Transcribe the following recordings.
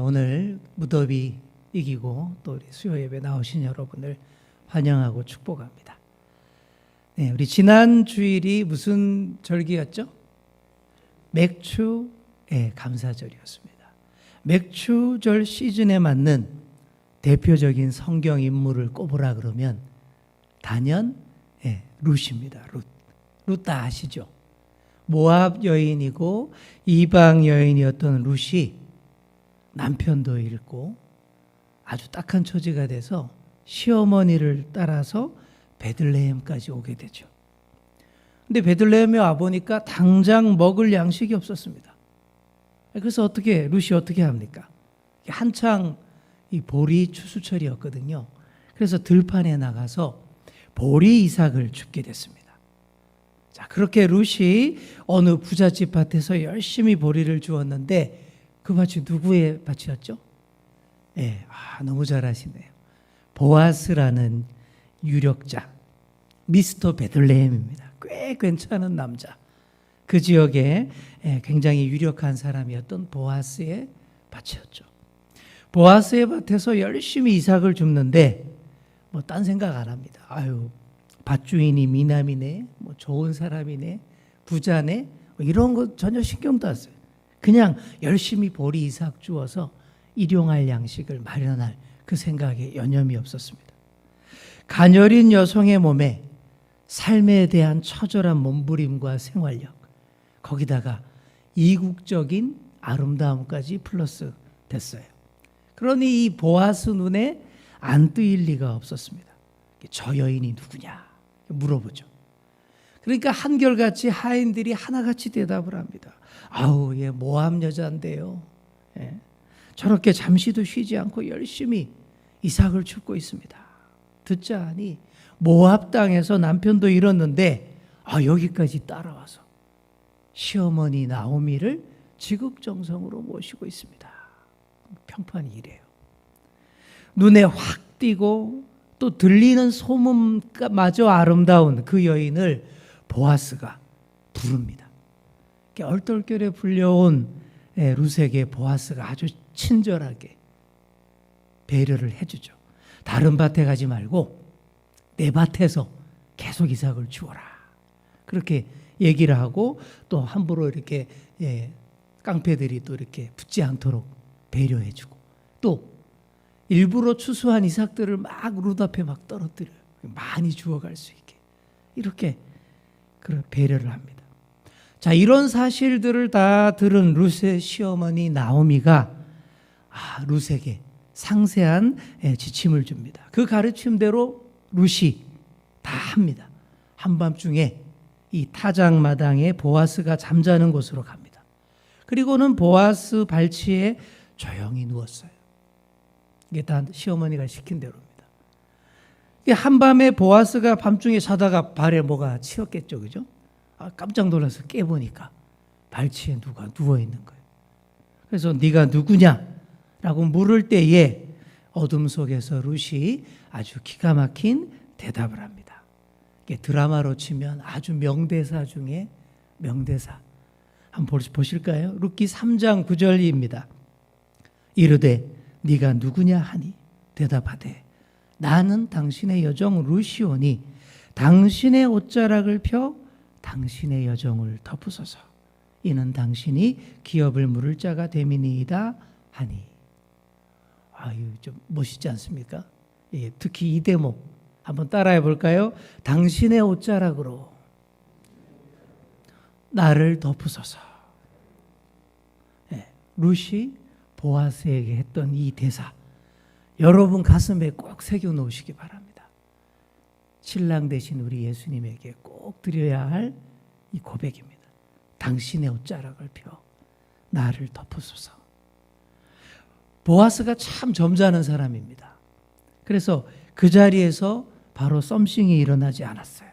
오늘 무더위 이기고 또 우리 수요 예배 나오신 여러분을 환영하고 축복합니다. 네, 우리 지난 주일이 무슨 절기였죠? 맥주 예, 감사절이었습니다. 맥주절 시즌에 맞는 대표적인 성경 인물을 꼽으라 그러면 단연 예, 룻입니다. 룻. 룻다 아시죠? 모압 여인이고 이방 여인이었던 룻이 남편도 잃고 아주 딱한 처지가 돼서 시어머니를 따라서 베들레헴까지 오게 되죠. 근데 베들레헴에 와 보니까 당장 먹을 양식이 없었습니다. 그래서 어떻게 루시 어떻게 합니까? 한창 이 보리 추수철이었거든요. 그래서 들판에 나가서 보리 이삭을 줍게 됐습니다. 자, 그렇게 루시 어느 부잣집 밭에서 열심히 보리를 주었는데 그 밭이 누구의 밭이었죠? 예, 아, 너무 잘하시네요. 보아스라는 유력자, 미스터 베들레헴입니다. 꽤 괜찮은 남자. 그 지역에 예, 굉장히 유력한 사람이었던 보아스의 밭이었죠. 보아스의 밭에서 열심히 이삭을 줍는데 뭐 딴 생각 안 합니다. 아유, 밭주인이 미남이네, 뭐 좋은 사람이네, 부자네, 뭐 이런 거 전혀 신경도 안 써요. 그냥 열심히 보리 이삭 주어서 일용할 양식을 마련할 그 생각에 여념이 없었습니다. 가녀린 여성의 몸에 삶에 대한 처절한 몸부림과 생활력, 거기다가 이국적인 아름다움까지 플러스 됐어요. 그러니 이 보아스 눈에 안 뜨일 리가 없었습니다. 저 여인이 누구냐 물어보죠. 그러니까 한결같이 하인들이 하나같이 대답을 합니다. 아우, 얘 모함 여자인데요. 예. 저렇게 잠시도 쉬지 않고 열심히 이삭을 줍고 있습니다. 듣자 하니 모압 땅에서 남편도 잃었는데 아, 여기까지 따라와서 시어머니 나오미를 지극정성으로 모시고 있습니다. 평판이 이래요. 눈에 확 띄고 또 들리는 소문마저 아름다운 그 여인을 보아스가 부릅니다. 얼떨결에 불려온 예, 루세게 보아스가 아주 친절하게 배려를 해주죠. 다른 밭에 가지 말고 내 밭에서 계속 이삭을 주어라. 그렇게 얘기를 하고 또 함부로 이렇게 예, 깡패들이 또 이렇게 붙지 않도록 배려해주고 또 일부러 추수한 이삭들을 막룻 앞에 막 떨어뜨려요. 많이 주워갈 수 있게 이렇게 그런 배려를 합니다. 자 이런 사실들을 다 들은 룻의 시어머니 나오미가 아, 룻에게 상세한 예, 지침을 줍니다. 그 가르침대로 룻이 다 합니다. 한밤중에 이 타작 마당에 보아스가 잠자는 곳으로 갑니다. 그리고는 보아스 발치에 조용히 누웠어요. 이게 다 시어머니가 시킨 대로입니다. 한밤에 보아스가 밤중에 자다가 발에 뭐가 치였겠죠, 그죠? 아, 깜짝 놀라서 깨보니까 발치에 누가 누워 있는 거예요. 그래서 네가 누구냐라고 물을 때에 어둠 속에서 루시 아주 기가 막힌 대답을 합니다. 드라마로 치면 아주 명대사 중에 명대사. 한번 보실까요? 룻기 3장 9절입니다. 이르되 네가 누구냐 하니 대답하되 나는 당신의 여정 루시오니 당신의 옷자락을 펴 당신의 여정을 덮으소서. 이는 당신이 기업을 물을 자가 됨이니이다 하니. 아유 좀 멋있지 않습니까? 예, 특히 이 대목 한번 따라해 볼까요? 당신의 옷자락으로 나를 덮으소서. 예, 루시 보아스에게 했던 이 대사 여러분 가슴에 꼭 새겨 놓으시기 바랍니다. 신랑 되신 우리 예수님에게 꼭 드려야 할 이 고백입니다. 당신의 옷자락을 펴 나를 덮으소서. 보아스가 참 점잖은 사람입니다. 그래서 그 자리에서 바로 썸씽이 일어나지 않았어요.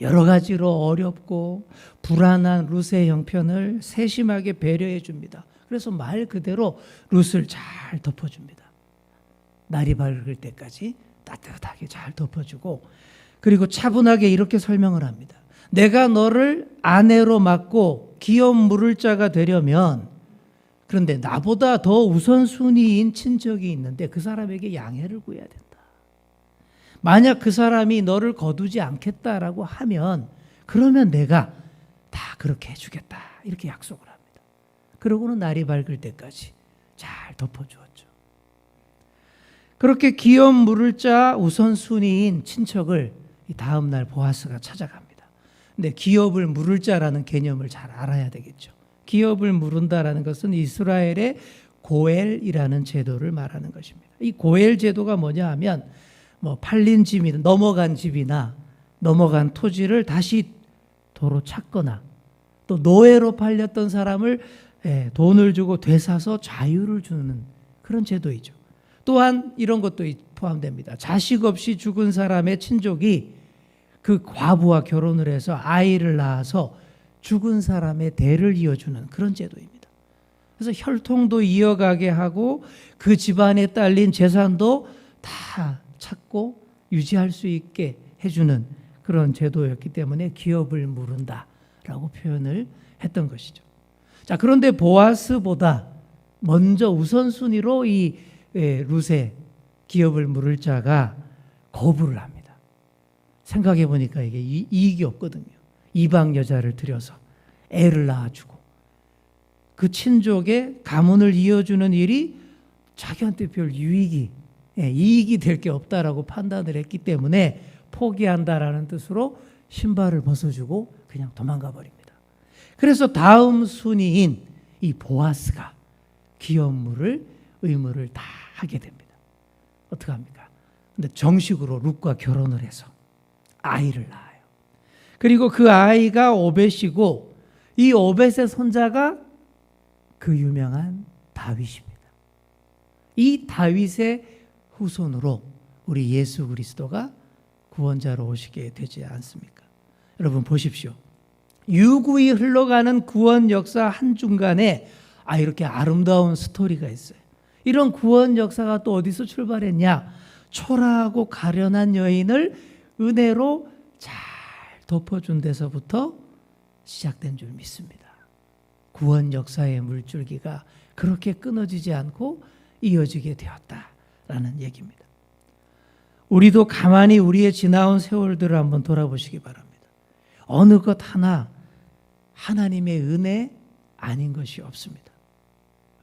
여러 가지로 어렵고 불안한 룻의 형편을 세심하게 배려해 줍니다. 그래서 말 그대로 룻을 잘 덮어줍니다. 날이 밝을 때까지 따뜻하게 잘 덮어주고 그리고 차분하게 이렇게 설명을 합니다. 내가 너를 아내로 맡고 기업 물을 자가 되려면 그런데 나보다 더 우선순위인 친척이 있는데 그 사람에게 양해를 구해야 된다. 만약 그 사람이 너를 거두지 않겠다라고 하면 그러면 내가 다 그렇게 해주겠다. 이렇게 약속을 합니다. 그러고는 날이 밝을 때까지 잘 덮어주었죠. 그렇게 기업 물을 자 우선순위인 친척을 이 다음 날 보아스가 찾아갑니다. 근데 기업을 물을 자라는 개념을 잘 알아야 되겠죠. 기업을 물은다라는 것은 이스라엘의 고엘이라는 제도를 말하는 것입니다. 이 고엘 제도가 뭐냐 하면 뭐 팔린 집이나 넘어간 집이나 넘어간 토지를 다시 도로 찾거나 또 노예로 팔렸던 사람을 예, 돈을 주고 되사서 자유를 주는 그런 제도이죠. 또한 이런 것도 포함됩니다. 자식 없이 죽은 사람의 친족이 그 과부와 결혼을 해서 아이를 낳아서 죽은 사람의 대를 이어주는 그런 제도입니다. 그래서 혈통도 이어가게 하고 그 집안에 딸린 재산도 다 찾고 유지할 수 있게 해주는 그런 제도였기 때문에 기업을 물은다라고 표현을 했던 것이죠. 자 그런데 보아스보다 먼저 우선순위로 이 예, 루세 기업을 물을 자가 거부를 합니다. 생각해 보니까 이게 이- 이익이 없거든요. 이방 여자를 들여서 애를 낳아주고 그 친족의 가문을 이어주는 일이 자기한테 별 유익이 예, 이익이 될 게 없다라고 판단을 했기 때문에 포기한다라는 뜻으로 신발을 벗어주고 그냥 도망가 버립니다. 그래서 다음 순위인 이 보아스가 기업물을 의무를 다 하게 됩니다. 어떻게 합니까? 근데 정식으로 룻과 결혼을 해서 아이를 낳아요. 그리고 그 아이가 오벳이고 이 오벳의 손자가 그 유명한 다윗입니다. 이 다윗의 후손으로 우리 예수 그리스도가 구원자로 오시게 되지 않습니까? 여러분 보십시오. 유구히 흘러가는 구원 역사 한중간에 아 이렇게 아름다운 스토리가 있어요. 이런 구원 역사가 또 어디서 출발했냐? 초라하고 가련한 여인을 은혜로 잘 덮어준 데서부터 시작된 줄 믿습니다. 구원 역사의 물줄기가 그렇게 끊어지지 않고 이어지게 되었다라는 얘기입니다. 우리도 가만히 우리의 지나온 세월들을 한번 돌아보시기 바랍니다. 어느 것 하나 하나님의 은혜 아닌 것이 없습니다.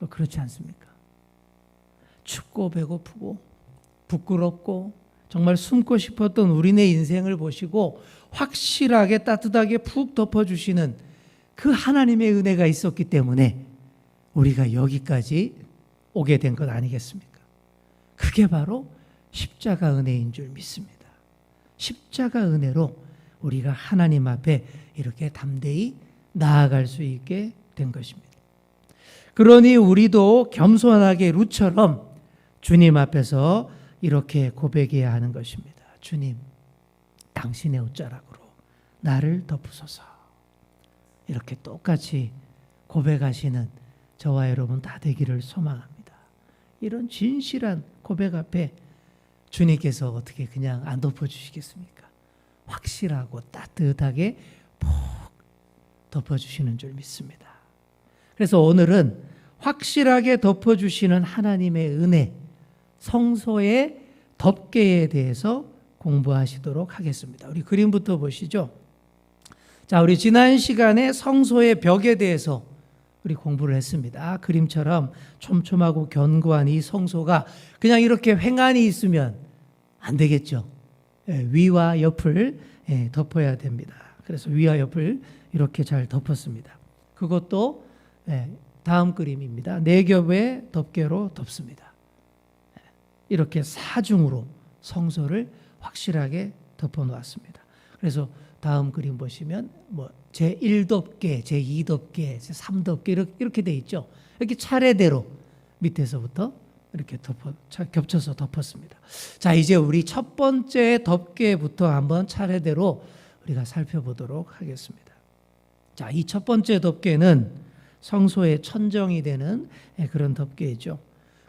그렇지 않습니까? 춥고 배고프고 부끄럽고 정말 숨고 싶었던 우리네 인생을 보시고 확실하게 따뜻하게 푹 덮어주시는 그 하나님의 은혜가 있었기 때문에 우리가 여기까지 오게 된 것 아니겠습니까? 그게 바로 십자가 은혜인 줄 믿습니다. 십자가 은혜로 우리가 하나님 앞에 이렇게 담대히 나아갈 수 있게 된 것입니다. 그러니 우리도 겸손하게 루처럼 주님 앞에서 이렇게 고백해야 하는 것입니다. 주님, 당신의 옷자락으로 나를 덮으소서. 이렇게 똑같이 고백하시는 저와 여러분 다 되기를 소망합니다. 이런 진실한 고백 앞에 주님께서 어떻게 그냥 안 덮어주시겠습니까? 확실하고 따뜻하게 푹 덮어주시는 줄 믿습니다. 그래서 오늘은 확실하게 덮어주시는 하나님의 은혜, 성소의 덮개에 대해서 공부하시도록 하겠습니다. 우리 그림부터 보시죠. 자, 우리 지난 시간에 성소의 벽에 대해서 우리 공부를 했습니다. 그림처럼 촘촘하고 견고한 이 성소가 그냥 이렇게 횡안이 있으면 안 되겠죠. 예, 위와 옆을 예, 덮어야 됩니다. 그래서 위와 옆을 이렇게 잘 덮었습니다. 그것도 예, 다음 그림입니다. 네 겹의 덮개로 덮습니다. 예, 이렇게 사중으로 성소를 확실하게 덮어 놓았습니다. 그래서 다음 그림 보시면 뭐 제1덮개, 제2덮개, 제3덮개 이렇게, 이렇게 돼 있죠. 이렇게 차례대로 밑에서부터 이렇게 덮어 차- 겹쳐서 덮었습니다. 자, 이제 우리 첫 번째 덮개부터 한번 차례대로 우리가 살펴보도록 하겠습니다. 자, 이 첫 번째 덮개는 성소의 천정이 되는 예, 그런 덮개이죠.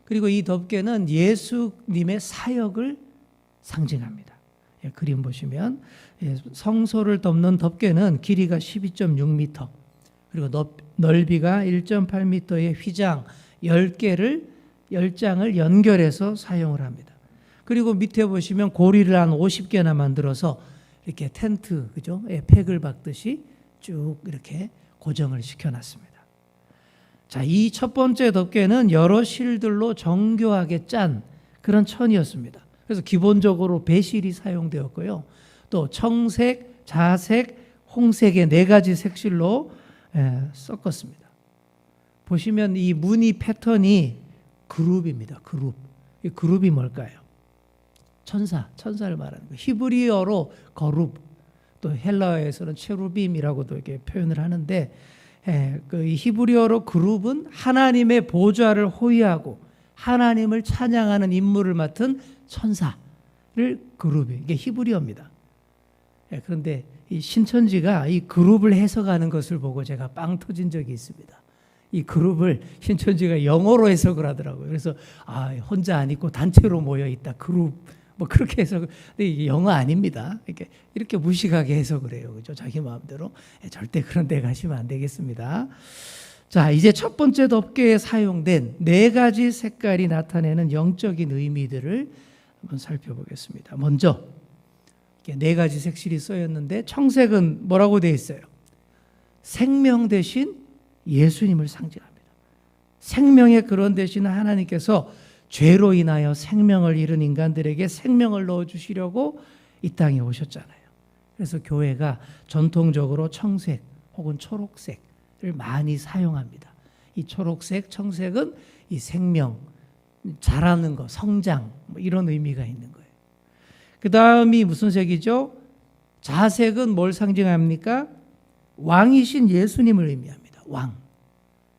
그리고 이 덮개는 예수님의 사역을 상징합니다. 예, 그림 보시면 예, 성소를 덮는 덮개는 길이가 12.6m 그리고 높, 넓이가 1.8m의 휘장 10개를 10장을 연결해서 사용을 합니다. 그리고 밑에 보시면 고리를 한 50개나 만들어서 이렇게 텐트 그죠? 예, 팩을 박듯이 쭉 이렇게 고정을 시켜 놨습니다. 자, 이 첫 번째 덮개는 여러 실들로 정교하게 짠 그런 천이었습니다. 그래서 기본적으로 배실이 사용되었고요. 또 청색, 자색, 홍색의 네 가지 색실로 예, 섞었습니다. 보시면 이 무늬 패턴이 그룹입니다. 그룹. 이 그룹이 뭘까요? 천사, 천사를 말하는 거. 히브리어로 거룹, 또 헬라어에서는 체루빔이라고도 이렇게 표현을 하는데 예, 그 히브리어로 그룹은 하나님의 보좌를 호위하고 하나님을 찬양하는 임무를 맡은 천사를 그룹이 이게 히브리어입니다. 예, 그런데 이 신천지가 이 그룹을 해석하는 것을 보고 제가 빵 터진 적이 있습니다. 이 그룹을 신천지가 영어로 해석을 하더라고요. 그래서 아 혼자 안 있고 단체로 모여 있다 그룹 뭐 그렇게 해석. 근데 이게 영어 아닙니다. 이렇게 이렇게 무식하게 해석을 해요, 그죠? 자기 마음대로 예, 절대 그런 데 가시면 안 되겠습니다. 자, 이제 첫 번째 덮개에 사용된 네 가지 색깔이 나타내는 영적인 의미들을 한번 살펴보겠습니다. 먼저 네 가지 색실이 쓰였는데 청색은 뭐라고 되어 있어요? 생명 대신 예수님을 상징합니다. 생명의 그런 대신 하나님께서 죄로 인하여 생명을 잃은 인간들에게 생명을 넣어 주시려고 이 땅에 오셨잖아요. 그래서 교회가 전통적으로 청색 혹은 초록색을 많이 사용합니다. 이 초록색, 청색은 이 생명, 자라는 거, 성장 뭐 이런 의미가 있는 거예요. 그 다음이 무슨 색이죠? 자색은 뭘 상징합니까? 왕이신 예수님을 의미합니다. 왕.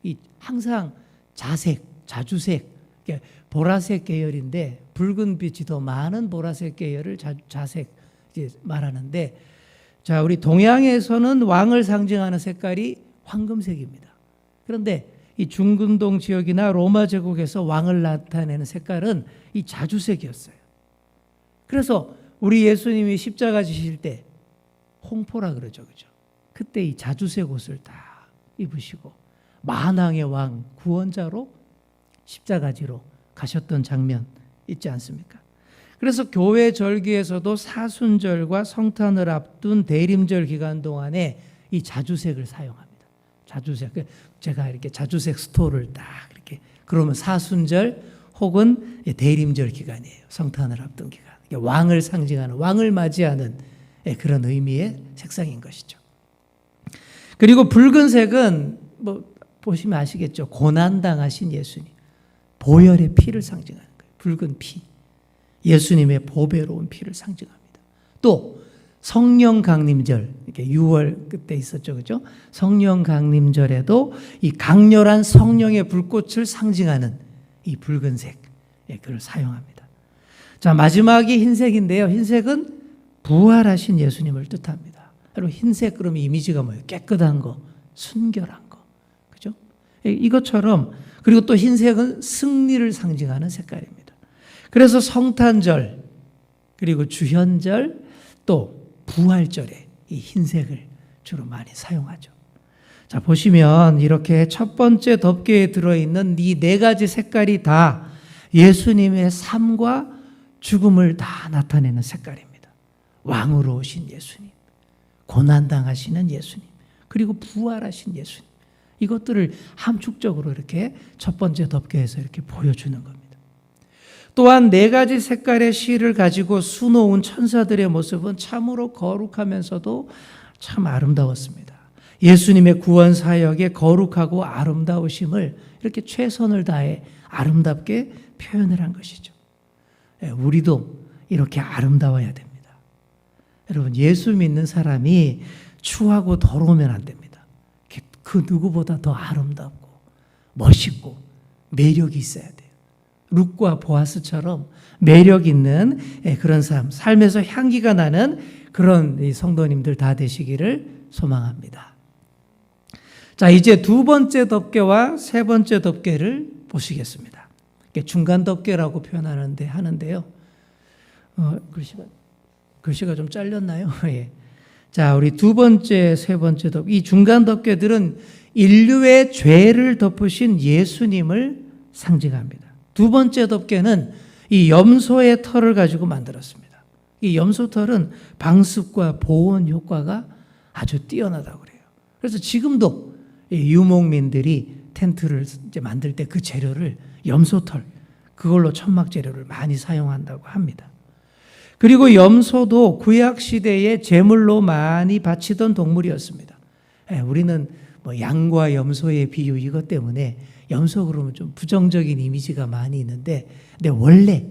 이 항상 자색, 자주색, 이렇게 보라색 계열인데 붉은 빛이 더 많은 보라색 계열을 자, 자색 말하는데 자 우리 동양에서는 왕을 상징하는 색깔이 황금색입니다. 그런데 이 중근동 지역이나 로마 제국에서 왕을 나타내는 색깔은 이 자주색이었어요. 그래서 우리 예수님이 십자가 지실 때 홍포라 그러죠, 그죠? 그때 이 자주색 옷을 다 입으시고 만왕의 왕 구원자로 십자가지로 가셨던 장면 있지 않습니까? 그래서 교회 절기에서도 사순절과 성탄을 앞둔 대림절 기간 동안에 이 자주색을 사용합니다. 자주색. 그 제가 이렇게 자주색 스토를 딱 이렇게 그러면 사순절 혹은 대림절 기간이에요. 성탄을 앞둔 기간. 왕을 상징하는 왕을 맞이하는 예, 그런 의미의 색상인 것이죠. 그리고 붉은색은 뭐 보시면 아시겠죠. 고난 당하신 예수님. 보혈의 피를 상징하는 거예요. 붉은 피. 예수님의 보배로운 피를 상징합니다. 또 성령 강림절, 이렇게 6월 그때 있었죠, 그죠? 성령 강림절에도 이 강렬한 성령의 불꽃을 상징하는 이 붉은색, 예, 그걸 사용합니다. 자, 마지막이 흰색인데요. 흰색은 부활하신 예수님을 뜻합니다. 여러분, 흰색 그러면 이미지가 뭐예요? 깨끗한 거, 순결한 거. 그죠? 예, 이것처럼 그리고 또 흰색은 승리를 상징하는 색깔입니다. 그래서 성탄절 그리고 주현절 또 부활절에 이 흰색을 주로 많이 사용하죠. 자, 보시면 이렇게 첫 번째 덮개에 들어있는 이 네 가지 색깔이 다 예수님의 삶과 죽음을 다 나타내는 색깔입니다. 왕으로 오신 예수님, 고난당하시는 예수님, 그리고 부활하신 예수님. 이것들을 함축적으로 이렇게 첫 번째 덮개에서 이렇게 보여주는 겁니다. 또한 네 가지 색깔의 실을 가지고 수놓은 천사들의 모습은 참으로 거룩하면서도 참 아름다웠습니다. 예수님의 구원 사역의 거룩하고 아름다우심을 이렇게 최선을 다해 아름답게 표현을 한 것이죠. 예, 우리도 이렇게 아름다워야 됩니다. 여러분, 예수 믿는 사람이 추하고 더러우면 안 됩니다. 그 누구보다 더 아름답고 멋있고 매력이 있어야 돼요. 룩과 보아스처럼 매력 있는 예, 그런 삶, 삶에서 향기가 나는 그런 성도님들 다 되시기를 소망합니다. 자, 이제 두 번째 덮개와 세 번째 덮개를 보시겠습니다. 중간 덮개라고 표현하는데 하는데요. 어, 글씨가 글씨가 좀 잘렸나요? 예. 자, 우리 두 번째, 세 번째 덮개. 이 중간 덮개들은 인류의 죄를 덮으신 예수님을 상징합니다. 두 번째 덮개는 이 염소의 털을 가지고 만들었습니다. 이 염소 털은 방습과 보온 효과가 아주 뛰어나다고 그래요. 그래서 지금도 이 유목민들이 텐트를 이제 만들 때 그 재료를 염소 털, 그걸로 천막 재료를 많이 사용한다고 합니다. 그리고 염소도 구약 시대에 제물로 많이 바치던 동물이었습니다. 예, 우리는 뭐 양과 염소의 비유 이것 때문에 염소 그러면 좀 부정적인 이미지가 많이 있는데, 근데 원래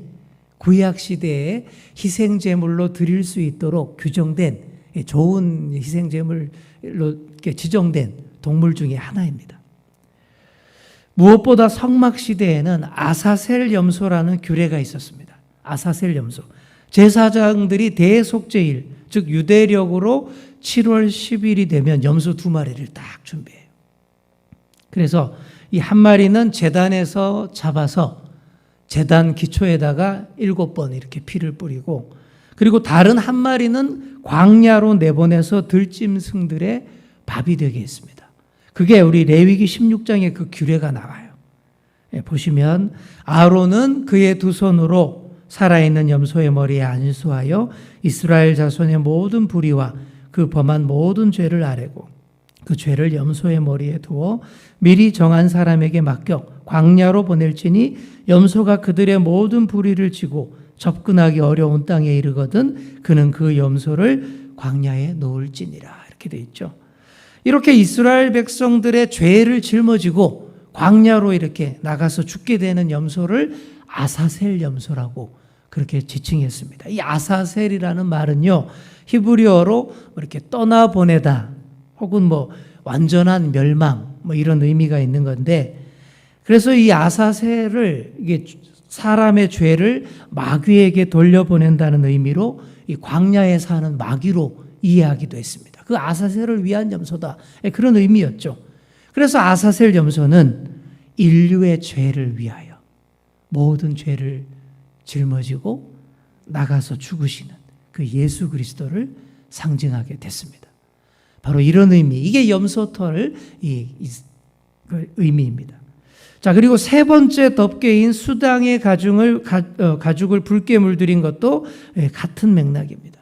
구약 시대에 희생 제물로 드릴 수 있도록 규정된 예, 좋은 희생 제물로 지정된 동물 중에 하나입니다. 무엇보다 성막 시대에는 아사셀 염소라는 규례가 있었습니다. 아사셀 염소. 제사장들이 대속제일, 즉 유대력으로 7월 10일이 되면 염소 두 마리를 딱 준비해요. 그래서 이 한 마리는 재단에서 잡아서 재단 기초에다가 일곱 번 이렇게 피를 뿌리고 그리고 다른 한 마리는 광야로 내보내서 들짐승들의 밥이 되게 했습니다. 그게 우리 레위기 16장에 그 규례가 나와요. 예, 보시면 아론은 그의 두 손으로 살아있는 염소의 머리에 안수하여 이스라엘 자손의 모든 불의와 그 범한 모든 죄를 아뢰고 그 죄를 염소의 머리에 두어 미리 정한 사람에게 맡겨 광야로 보낼지니 염소가 그들의 모든 불의를 지고 접근하기 어려운 땅에 이르거든 그는 그 염소를 광야에 놓을지니라 이렇게 돼 있죠. 이렇게 이스라엘 백성들의 죄를 짊어지고 광야로 이렇게 나가서 죽게 되는 염소를 아사셀 염소라고 그렇게 지칭했습니다. 이 아사셀이라는 말은요, 히브리어로 뭐 이렇게 떠나 보내다 혹은 뭐 완전한 멸망 뭐 이런 의미가 있는 건데 그래서 이 아사셀을 이게 사람의 죄를 마귀에게 돌려보낸다는 의미로 이 광야에 사는 마귀로 이해하기도 했습니다. 그 아사셀을 위한 염소다. 예, 그런 의미였죠. 그래서 아사셀 염소는 인류의 죄를 위하여 모든 죄를 짊어지고 나가서 죽으시는 그 예수 그리스도를 상징하게 됐습니다. 바로 이런 의미, 이게 염소털 이, 이, 그 의미입니다. 자, 그리고 세 번째 덮개인 수당의 가죽을, 가, 어, 가죽을 붉게 물들인 것도 예, 같은 맥락입니다.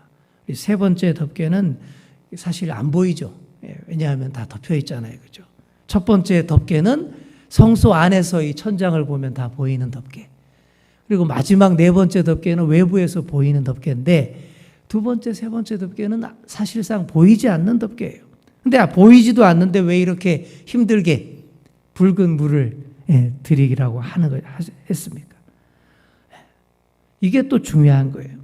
세 번째 덮개는 사실 안 보이죠. 예, 왜냐하면 다 덮여 있잖아요. 그죠? 첫 번째 덮개는 성소 안에서 이 천장을 보면 다 보이는 덮개. 그리고 마지막 네 번째 덮개는 외부에서 보이는 덮개인데 두 번째, 세 번째 덮개는 사실상 보이지 않는 덮개예요. 근데 아, 보이지도 않는데 왜 이렇게 힘들게 붉은 물을 예, 드리기라고 하는 거 했습니까? 이게 또 중요한 거예요.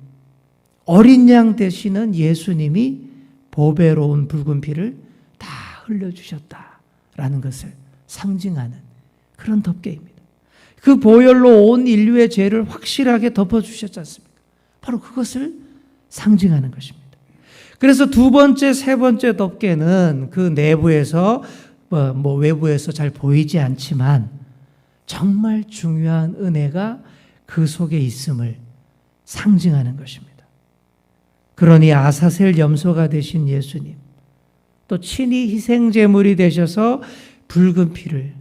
어린 양 되시는 예수님이 보배로운 붉은 피를 다 흘려주셨다라는 것을 상징하는 그런 덮개입니다. 그 보혈로 온 인류의 죄를 확실하게 덮어주셨지 않습니까? 바로 그것을 상징하는 것입니다. 그래서 두 번째, 세 번째 덮개는 그 내부에서 뭐, 뭐 외부에서 잘 보이지 않지만 정말 중요한 은혜가 그 속에 있음을 상징하는 것입니다. 그러니 아사셀 염소가 되신 예수님, 또 친히 희생제물이 되셔서 붉은 피를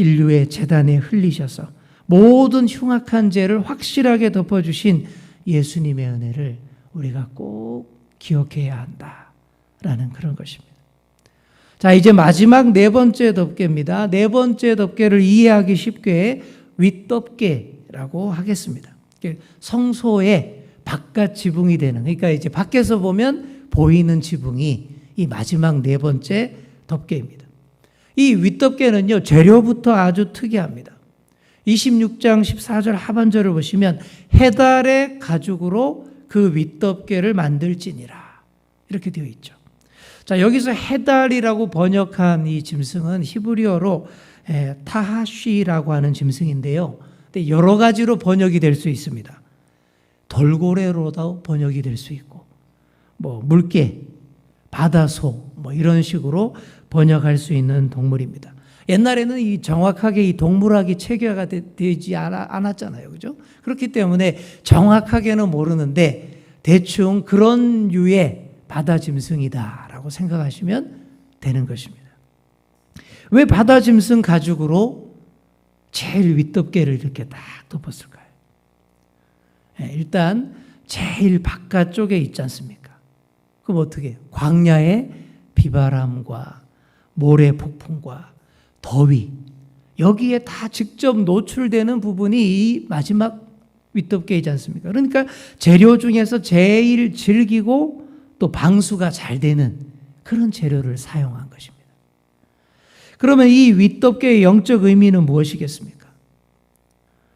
인류의 재단에 흘리셔서 모든 흉악한 죄를 확실하게 덮어주신 예수님의 은혜를 우리가 꼭 기억해야 한다라는 그런 것입니다. 자, 이제 마지막 네 번째 덮개입니다. 네 번째 덮개를 이해하기 쉽게 윗덮개라고 하겠습니다. 성소의 바깥 지붕이 되는, 그러니까 이제 밖에서 보면 보이는 지붕이 이 마지막 네 번째 덮개입니다. 이 윗덮개는요, 재료부터 아주 특이합니다. 26장 14절 하반절을 보시면 해달의 가죽으로 그 윗덮개를 만들지니라. 이렇게 되어 있죠. 자, 여기서 해달이라고 번역한 이 짐승은 히브리어로 타하쉬라고 하는 짐승인데요. 근데 여러 가지로 번역이 될 수 있습니다. 돌고래로도 번역이 될 수 있고, 뭐 물개, 바다소, 뭐 이런 식으로 번역할 수 있는 동물입니다. 옛날에는 이 정확하게 이 동물학이 체계가 되 지 않았잖아요. 그죠? 그렇기 때문에 정확하게는 모르는데 대충 그런 유의 바다 짐승이다라고 생각하시면 되는 것입니다. 왜 바다 짐승 가죽으로 제일 윗덮개를 이렇게 딱 덮었을까요? 예, 일단 제일 바깥쪽에 있지 않습니까? 그럼 어떻게? 광야의 비바람과 모래 폭풍과 더위 여기에 다 직접 노출되는 부분이 이 마지막 윗덮개이지 않습니까? 그러니까 재료 중에서 제일 질기고 또 방수가 잘 되는 그런 재료를 사용한 것입니다. 그러면 이 윗덮개의 영적 의미는 무엇이겠습니까?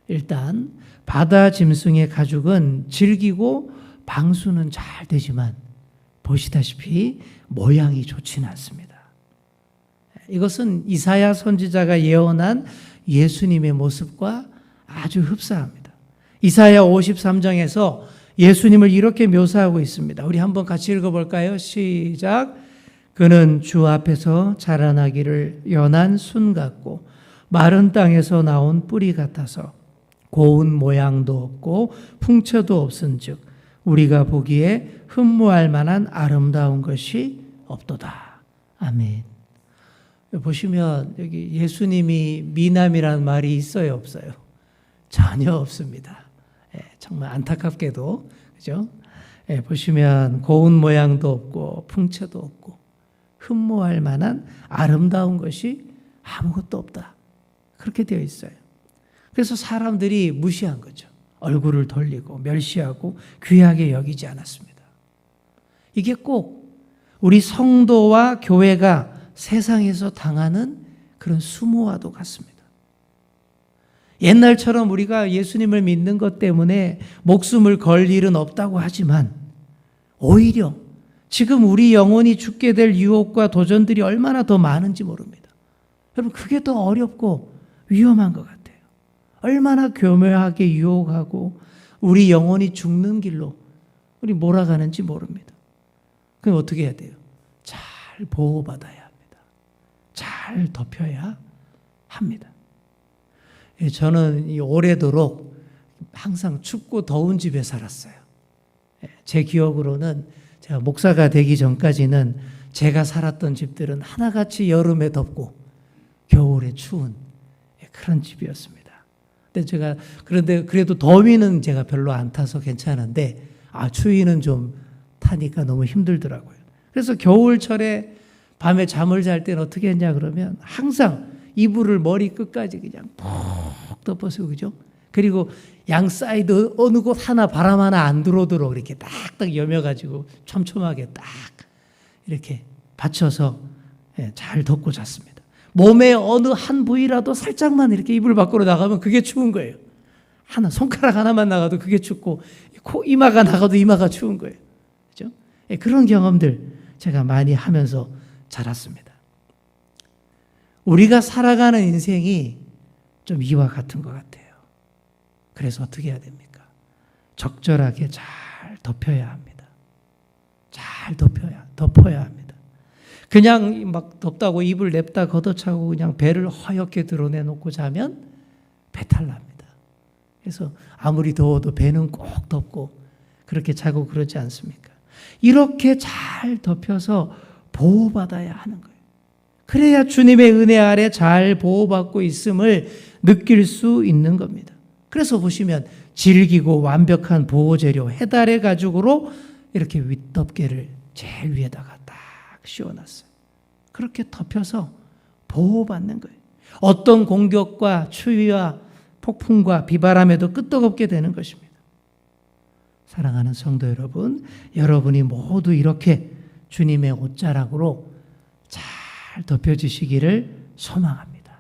일단 바다 짐승의 가죽은 질기고 방수는 잘 되지만 보시다시피 모양이 좋지는 않습니다. 이것은 이사야 선지자가 예언한 예수님의 모습과 아주 흡사합니다. 이사야 53장에서 예수님을 이렇게 묘사하고 있습니다. 우리 한번 같이 읽어볼까요? 시작. 그는 주 앞에서 자라나기를 연한 순 같고 마른 땅에서 나온 뿌리 같아서 고운 모양도 없고 풍채도 없은즉 우리가 보기에 흠모할 만한 아름다운 것이 없도다. 아멘. 보시면 여기 예수님이 미남이라는 말이 있어요, 없어요? 전혀 없습니다. 예, 정말 안타깝게도 그죠? 예, 보시면 고운 모양도 없고 풍채도 없고 흠모할 만한 아름다운 것이 아무것도 없다. 그렇게 되어 있어요. 그래서 사람들이 무시한 거죠. 얼굴을 돌리고 멸시하고 귀하게 여기지 않았습니다. 이게 꼭 우리 성도와 교회가 세상에서 당하는 그런 수모와도 같습니다. 옛날처럼 우리가 예수님을 믿는 것 때문에 목숨을 걸 일은 없다고 하지만 오히려 지금 우리 영혼이 죽게 될 유혹과 도전들이 얼마나 더 많은지 모릅니다. 여러분, 그게 더 어렵고 위험한 것 같아요. 얼마나 교묘하게 유혹하고 우리 영혼이 죽는 길로 우리 몰아가는지 모릅니다. 그럼 어떻게 해야 돼요? 잘 보호받아야. 잘 덮여야 합니다. 예, 저는 오래도록 항상 춥고 더운 집에 살았어요. 예, 제 기억으로는 제가 목사가 되기 전까지는 제가 살았던 집들은 하나같이 여름에 덥고 겨울에 추운 예, 그런 집이었습니다. 근데 제가 그런데 그래도 더위는 제가 별로 안 타서 괜찮은데 아 추위는 좀 타니까 너무 힘들더라고요. 그래서 겨울철에 밤에 잠을 잘 때는 어떻게 했냐 그러면 항상 이불을 머리 끝까지 그냥 푹 덮어서 그죠? 그리고 양 사이드 어느 곳 하나 바람 하나 안 들어오도록 이렇게 딱딱 여며가지고 촘촘하게 딱 이렇게 받쳐서 예, 잘 덮고 잤습니다. 몸의 어느 한 부위라도 살짝만 이렇게 이불 밖으로 나가면 그게 추운 거예요. 하나 손가락 하나만 나가도 그게 춥고 코 이마가 나가도 이마가 추운 거예요. 그죠? 예, 그런 경험들 제가 많이 하면서 자랐습니다. 우리가 살아가는 인생이 좀 이와 같은 것 같아요. 그래서 어떻게 해야 됩니까? 적절하게 잘 덮여야 합니다. 잘 덮여야, 덮어야 합니다. 그냥 막 덥다고 입을 냅다 걷어차고 그냥 배를 허옇게 드러내놓고 자면 배탈 납니다. 그래서 아무리 더워도 배는 꼭 덮고 그렇게 자고 그러지 않습니까? 이렇게 잘 덮여서 보호받아야 하는 거예요. 그래야 주님의 은혜 아래 잘 보호받고 있음을 느낄 수 있는 겁니다. 그래서 보시면 질기고 완벽한 보호재료 해달의 가죽으로 이렇게 윗덮개를 제일 위에다가 씌워놨어요. 그렇게 덮여서 보호받는 거예요. 어떤 공격과 추위와 폭풍과 비바람에도 끄떡없게 되는 것입니다. 사랑하는 성도 여러분, 여러분이 모두 이렇게 주님의 옷자락으로 잘 덮여지시기를 소망합니다.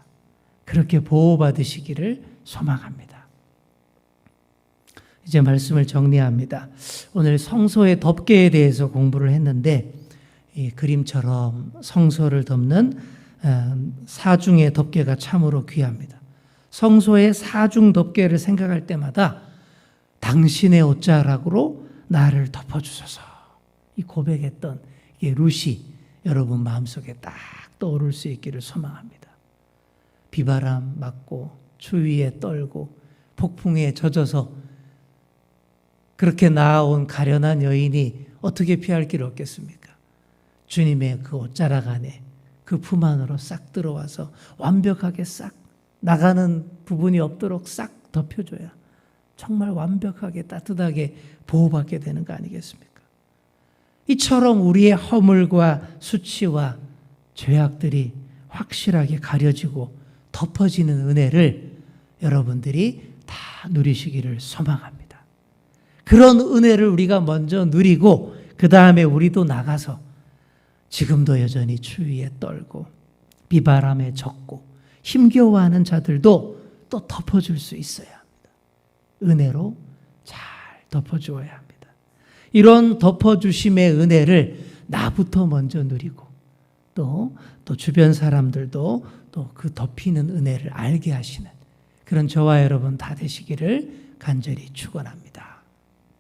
그렇게 보호받으시기를 소망합니다. 이제 말씀을 정리합니다. 오늘 성소의 덮개에 대해서 공부를 했는데 이 그림처럼 성소를 덮는 어, 사중의 덮개가 참으로 귀합니다. 성소의 사중 덮개를 생각할 때마다 당신의 옷자락으로 나를 덮어주소서. 이 고백했던 이 루시 여러분 마음속에 딱 떠오를 수 있기를 소망합니다. 비바람 맞고 추위에 떨고 폭풍에 젖어서 그렇게 나아온 가련한 여인이 어떻게 피할 길 없겠습니까? 주님의 그 옷자락 안에 그 품 안으로 싹 들어와서 완벽하게 싹 나가는 부분이 없도록 싹 덮여줘야 정말 완벽하게 따뜻하게 보호받게 되는 거 아니겠습니까? 이처럼 우리의 허물과 수치와 죄악들이 확실하게 가려지고 덮어지는 은혜를 여러분들이 다 누리시기를 소망합니다. 그런 은혜를 우리가 먼저 누리고 그 다음에 우리도 나가서 지금도 여전히 추위에 떨고 비바람에 젖고 힘겨워하는 자들도 또 덮어줄 수 있어야 합니다. 은혜로 잘 덮어주어야 합니다. 이런 덮어주심의 은혜를 나부터 먼저 누리고 또, 또 주변 사람들도 또 그 덮이는 은혜를 알게 하시는 그런 저와 여러분 다 되시기를 간절히 축원합니다.